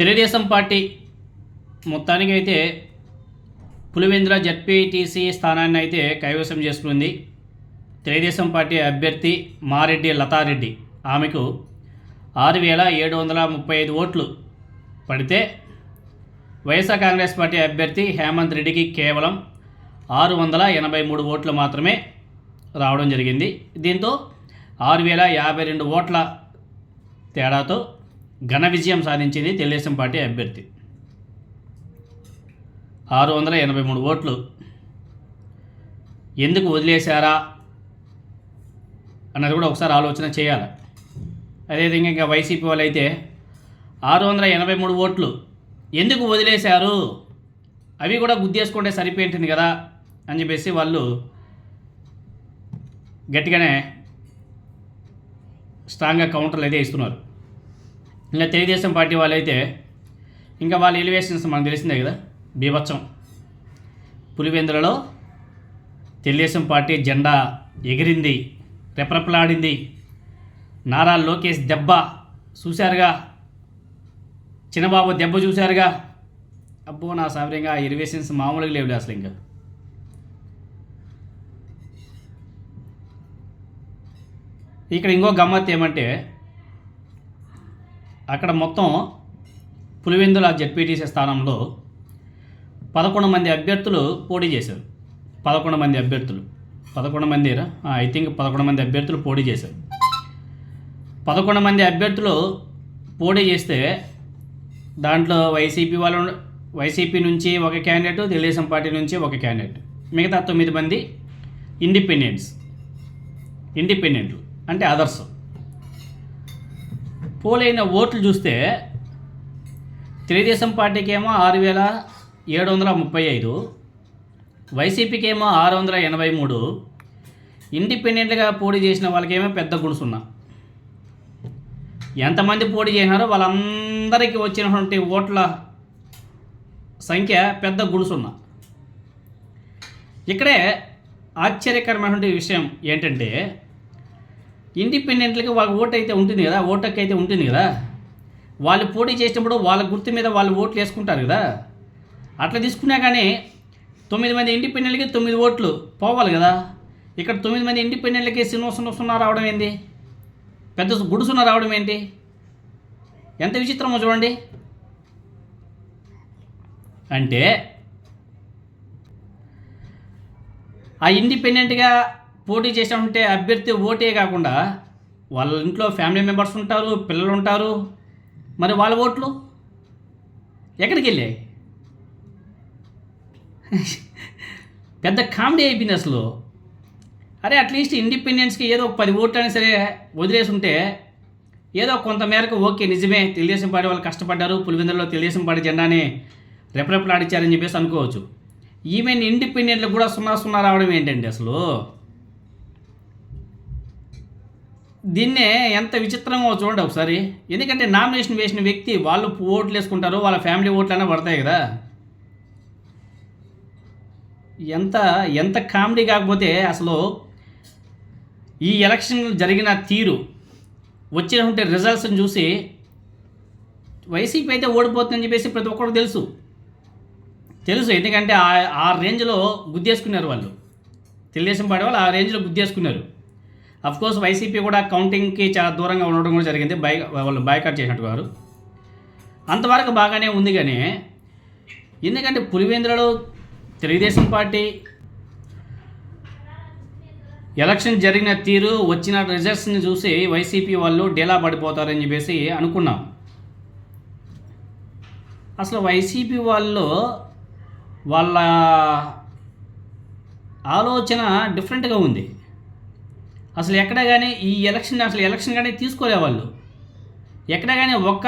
Telugu Desam party మొత్తానికి అయితే Pulivendula ZPTC స్థానాన్ని అయితే కైవసం చేసుకుంది. తెలుగుదేశం పార్టీ అభ్యర్థి మారెడ్డి లతారెడ్డి. ఆమెకు ఆరు వేల ఏడు వందల ముప్పై ఐదు ఓట్లు పడితే వైఎస్ఆర్ కాంగ్రెస్ పార్టీ అభ్యర్థి హేమంత్ రెడ్డికి కేవలం ఆరు వందల ఎనభై మూడు ఓట్లు మాత్రమే రావడం జరిగింది. దీంతో ఆరు వేల యాభై రెండు ఓట్ల తేడాతో ఘన విజయం సాధించింది తెలుగుదేశం పార్టీ అభ్యర్థి. ఆరు వందల ఎనభై మూడు ఓట్లు. ఎందుకు వదిలేశారా అన్నది కూడా ఒకసారి ఆలోచన చేయాలి. అదేవిధంగా ఇంకా వైసీపీ వాళ్ళు అయితే ఆరు వందల ఎనభై మూడు ఓట్లు ఎందుకు వదిలేశారు? అవి కూడా గుద్దేసుకుంటే సరిపోయింటుంది కదా అని చెప్పేసి వాళ్ళు గట్టిగానే స్ట్రాంగ్గా కౌంటర్లు అయితే ఇస్తున్నారు. ఇంకా తెలుగుదేశం పార్టీ వాళ్ళైతే ఇంకా వాళ్ళ ఎలివేషన్స్ మనకు తెలిసిందే కదా? బీభత్సం. పులివెందులలో తెలుగుదేశం పార్టీ జెండా ఎగిరింది రెపరెపలాడింది. నారా లోకేష్ దెబ్బ చూశారుగా? చిన్నబాబు దెబ్బ చూశారుగా? అబ్బో నా సౌకర్యంగా ఎలివేషన్స్ మామూలుగా లేవులే అసలు ఇంకా. ఇక్కడ ఇంకో గమ్మత్ ఏమంటే అక్కడ మొత్తం పులివెందుల జడ్పీటీసీ స్థానంలో పదకొండు మంది అభ్యర్థులు పోటీ చేశారు. పదకొండు మంది అభ్యర్థులు. పదకొండు మంది ఐ థింక్ పదకొండు మంది అభ్యర్థులు పోటీ చేశారు. పదకొండు మంది అభ్యర్థులు పోటీ చేస్తే దాంట్లో వైసీపీ వాళ్ళు వైసీపీ నుంచి ఒక క్యాండిడేట్ తెలుగుదేశం పార్టీ నుంచి ఒక క్యాండిడేట్ మిగతా తొమ్మిది మంది ఇండిపెండెంట్స్. ఇండిపెండెంట్లు. అంటే అదర్స్ పోలైన ఓట్లు చూస్తే తెలుగుదేశం పార్టీకి ఏమో ఆరు వేల ఏడు వందల ముప్పై ఐదు వైసీపీకి ఏమో ఆరు వందల ఎనభై మూడు ఇండిపెండెంట్గా పోటీ చేసిన వాళ్ళకేమో పెద్ద గుణసున్నా. ఎంతమంది పోటీ చేసినారో వాళ్ళందరికీ వచ్చినటువంటి ఓట్ల సంఖ్య పెద్ద గుణసున్నా. ఇక్కడే ఆశ్చర్యకరమైనటువంటి విషయం ఏంటంటే ఇండిపెండెంట్లకి వాళ్ళ ఓటు అయితే ఉంటుంది కదా ఓటుకి అయితే ఉంటుంది కదా. వాళ్ళు పోటీ చేసినప్పుడు వాళ్ళ గుర్తు మీద వాళ్ళు ఓట్లు వేసుకుంటారు కదా. అట్లా తీసుకున్నా కానీ తొమ్మిది మంది ఇండిపెండెంట్లకి తొమ్మిది ఓట్లు పోవాలి కదా. ఇక్కడ తొమ్మిది మంది ఇండిపెండెంట్లకి సినిమా సున్నా రావడం ఏంటి పెద్ద గుడుసున్న రావడం ఏంటి? ఎంత విచిత్రమో చూడండి. అంటే ఆ ఇండిపెండెంట్గా పోటీ చేసినటువంటి అభ్యర్థి ఓటే కాకుండా వాళ్ళ ఇంట్లో ఫ్యామిలీ మెంబర్స్ ఉంటారు పిల్లలు ఉంటారు. మరి వాళ్ళ ఓట్లు? ఎక్కడికి వెళ్ళాయి? పెద్ద కామెడీ అయిపోయింది అసలు. అరే అట్లీస్ట్ ఇండిపెండెన్స్కి ఏదో ఒక పది ఓట్లు అయినా సరే వదిలేసి ఉంటే ఏదో కొంత మేరకు ఓకే నిజమే తెలుగుదేశం పార్టీ వాళ్ళు కష్టపడ్డారు పులివెందులలో తెలుగుదేశం పార్టీ జెండాని రెపరెపలాడిచ్చారని చెప్పేసి అనుకోవచ్చు. ఈమెన్ ఇండిపెండెంట్లు కూడా సున్నా సున్నా రావడం ఏంటండి అసలు? దీన్నే ఎంత విచిత్రంగా చూడండి ఒకసారి. ఎందుకంటే నామినేషన్ వేసిన వ్యక్తి వాళ్ళు ఓట్లు వేసుకుంటారు వాళ్ళ ఫ్యామిలీ ఓట్లైనా పడతాయి కదా. ఎంత ఎంత కామెడీ కాకపోతే అసలు ఈ ఎలక్షన్ జరిగిన తీరు వచ్చినటువంటి రిజల్ట్స్ని చూసి వైసీపీ అయితే ఓడిపోతుందని చెప్పేసి ప్రతి ఒక్కరికి తెలుసు. తెలుసు ఎందుకంటే ఆ ఆ రేంజ్లో గుద్దేసుకున్నారు వాళ్ళు. తెలుగుదేశం పార్టీ వాళ్ళు ఆ రేంజ్లో గుద్దేసుకున్నారు. అఫ్ కోర్స్ వైసీపీ కూడా కౌంటింగ్కి చాలా దూరంగా ఉండడం కూడా జరిగింది. బై వాళ్ళు బాయ్కాట్ చేసినట్టు వారు అంతవరకు బాగానే ఉంది కానీ ఎందుకంటే పులివెందులలో తెలుగుదేశం పార్టీ ఎలక్షన్ జరిగిన తీరు వచ్చిన రిజల్ట్స్ని చూసి వైసీపీ వాళ్ళు డేలా పడిపోతారని చెప్పేసి అనుకున్నాం. అసలు వైసీపీ వాళ్ళు వాళ్ళ ఆలోచన డిఫరెంట్గా ఉంది. అసలు ఎక్కడ కానీ ఈ ఎలక్షన్ అసలు ఎలక్షన్ కానీ తీసుకోలే వాళ్ళు. ఎక్కడ కానీ ఒక్క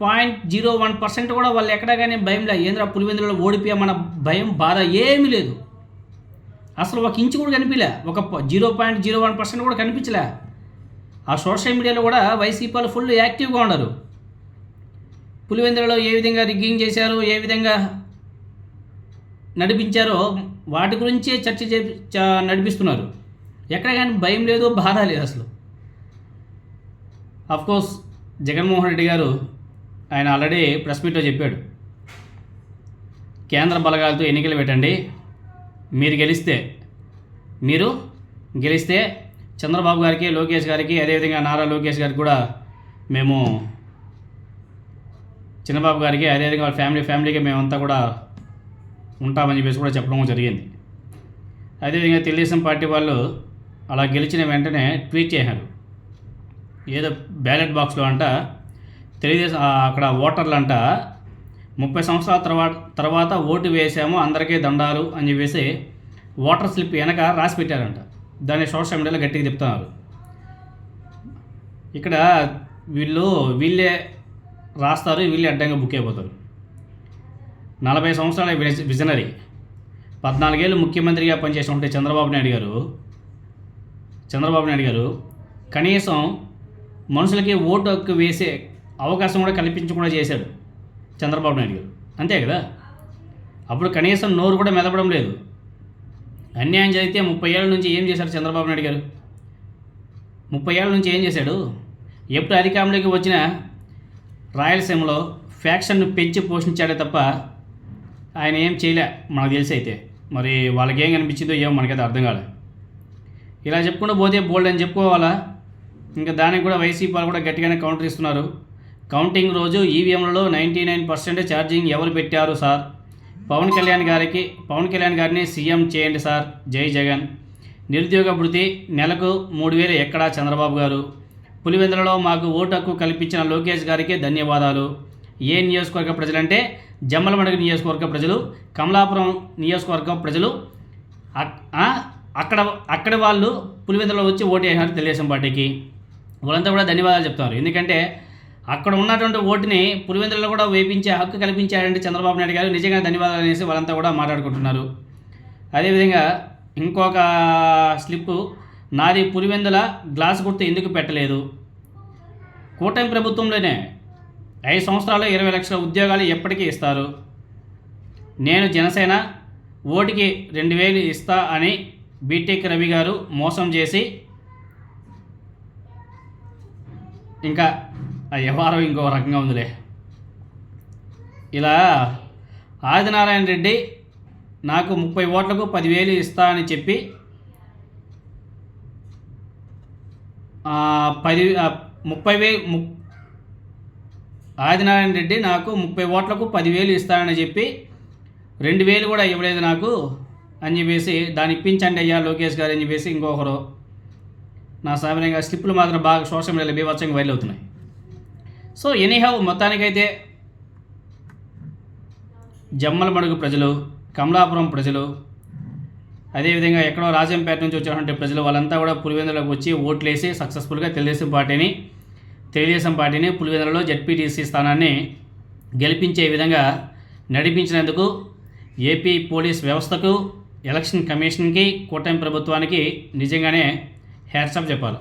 పాయింట్ జీరో వన్ పర్సెంట్ కూడా వాళ్ళు ఎక్కడ కానీ భయంలో ఏంద్ర పులివెందులలో ఓడిపోయామన్న భయం బాధ ఏమీ లేదు. అసలు ఒక ఇంచు కూడా కనిపించలే ఒక zero point zero one percent కూడా కనిపించలే. ఆ సోషల్ మీడియాలో కూడా వైసీపీ వాళ్ళు ఫుల్ యాక్టివ్గా ఉన్నారు. పులివెందులలో ఏ విధంగా రిగ్గింగ్ చేశారు ఏ విధంగా నడిపించారో వాటి గురించే చర్చ చే నడిపిస్తున్నారు. ఎక్కడ కానీ భయం లేదు బాధ లేదు అసలు. కోర్స్ జగన్మోహన్ రెడ్డి గారు ఆయన ఆల్రెడీ ప్రెస్ మీట్లో చెప్పాడు. కేంద్ర బలగాలతో ఎన్నికలు పెట్టండి. మీరు గెలిస్తే మీరు గెలిస్తే చంద్రబాబు గారికి లోకేష్ గారికి అదేవిధంగా నారా లోకేష్ గారికి కూడా మేము చిన్నబాబు గారికి అదేవిధంగా వాళ్ళ ఫ్యామిలీ ఫ్యామిలీకి మేమంతా కూడా ఉంటామని చెప్పేసి కూడా చెప్పడం జరిగింది. అదేవిధంగా తెలుగుదేశం పార్టీ వాళ్ళు అలా గెలిచిన వెంటనే ట్వీట్ చేశారు. ఏదో బ్యాలెట్ బాక్స్లో అంట తెలుగుదేశం అక్కడ ఓటర్లు అంట ముప్పై సంవత్సరాల తర్వాత తర్వాత ఓటు వేసాము అందరికీ దండాలు అని చెప్పేసి ఓటర్ స్లిప్ వెనక రాసి పెట్టారంట. దాన్ని సోషల్ మీడియాలో గట్టిగా చెప్తున్నారు ఇక్కడ వీళ్ళు వీళ్ళే రాస్తారు వీళ్ళే అడ్డంగా బుక్ అయిపోతారు. నలభై సంవత్సరాల విజ- విజనరీ. పద్నాలుగేళ్ళు ముఖ్యమంత్రిగా పనిచేసినటువంటి చంద్రబాబు నాయుడు గారు చంద్రబాబు నాయుడు గారు కనీసం మనుషులకి ఓటు హక్కు వేసే అవకాశం కూడా కల్పించకుండా చేశాడు చంద్రబాబు నాయుడు గారు. అంతే కదా? అప్పుడు కనీసం నోరు కూడా మెదపడం లేదు. అన్యాయం జరిగితే ముప్పై ఏళ్ళ నుంచి ఏం చేశారు చంద్రబాబు నాయుడు గారు? ముప్పై ఏళ్ళ నుంచి ఏం చేశాడు? ఎప్పుడు అధికారంలోకి వచ్చిన రాయలసీమలో ఫ్యాక్షన్ను పెంచి పోషించాడే తప్ప ఆయన ఏం చేయలే మనకు తెలిసి అయితే. మరి వాళ్ళకేం కనిపించిందో ఏమో మనకైతే అర్థం కాలేదు ఇలా చెప్పుకుంటూ పోతే బోల్డ్ అని చెప్పుకోవాలా? ఇంకా దానికి కూడా వైసీపీ వాళ్ళు కూడా గట్టిగానే కౌంటర్ ఇస్తున్నారు. కౌంటింగ్ రోజు ఈవీఎంలలో నైంటీ నైన్ పర్సెంట్ ఛార్జింగ్ ఎవరు పెట్టారు సార్? పవన్ కళ్యాణ్ గారికి పవన్ కళ్యాణ్ గారిని సీఎం చేయండి సార్. జై జగన్. నిరుద్యోగ భృతి నెలకు మూడు వేలు ఎక్కడా చంద్రబాబు గారు? పులివెందులలో మాకు ఓటు హక్కు కల్పించిన లోకేష్ గారికి ధన్యవాదాలు. ఏ నియోజకవర్గ ప్రజలంటే జమ్మలమడుగు నియోజకవర్గ ప్రజలు కమలాపురం నియోజకవర్గ ప్రజలు అక్కడ అక్కడ వాళ్ళు పులివెందులో వచ్చి ఓటు వేసినారు తెలుగుదేశం పార్టీకి. వాళ్ళంతా కూడా ధన్యవాదాలు చెప్తారు. ఎందుకంటే అక్కడ ఉన్నటువంటి ఓటుని పులివెందులలో కూడా వేపించే హక్కు కల్పించారంటే చంద్రబాబు నాయుడు గారు నిజంగా ధన్యవాదాలు అనేసి వాళ్ళంతా కూడా మాట్లాడుకుంటున్నారు. అదేవిధంగా ఇంకొక స్లిప్పు నాది పులివెందుల గ్లాస్ గుర్తు ఎందుకు పెట్టలేదు? కూటమి ప్రభుత్వంలోనే ఐదు సంవత్సరాలు ఇరవై లక్షల ఉద్యోగాలు ఎప్పటికీ ఇస్తారు. నేను జనసేన ఓటికి రెండు వేలు ఇస్తా అని బీటెక్ రవి గారు మోసం చేసి ఇంకా ఆ వ్యవహారం ఇంకో రకంగా ఉందిలే. ఇలా ఆదినారాయణ రెడ్డి నాకు ముప్పై ఓట్లకు పదివేలు ఇస్తా అని చెప్పి పది ముప్పై వే ము ఆదినారాయణ రెడ్డి నాకు ముప్పై ఓట్లకు పదివేలు ఇస్తానని చెప్పి రెండు వేలు కూడా ఇవ్వలేదు నాకు. అని చెప్పేసి దాన్ని ఇప్పించండి అయ్యా లోకేష్ గారు అని చెప్పేసి ఇంకొకరు నా సామాన్యంగా స్లిప్పులు మాత్రం బాగా సోషల్ మీడియాలో బీభత్సంగా వైరల్ అవుతున్నాయి. సో ఎనీహౌ మొత్తానికైతే జమ్మలమడుగు ప్రజలు కమలాపురం ప్రజలు అదేవిధంగా ఎక్కడో రాజంపేట నుంచి వచ్చినటువంటి ప్రజలు వాళ్ళంతా కూడా పులివెందులకు వచ్చి ఓట్లేసి సక్సెస్ఫుల్గా తెలుగుదేశం పార్టీని తెలుగుదేశం పార్టీని పులివెందులలో జడ్పీటీసీ స్థానాన్ని గెలిపించే విధంగా నడిపించినందుకు ఏపీ పోలీస్ వ్యవస్థకు ఎలక్షన్ కమిషన్కి కూటమి ప్రభుత్వానికి నిజంగానే హ్యాట్సాప్ చెప్పాలి.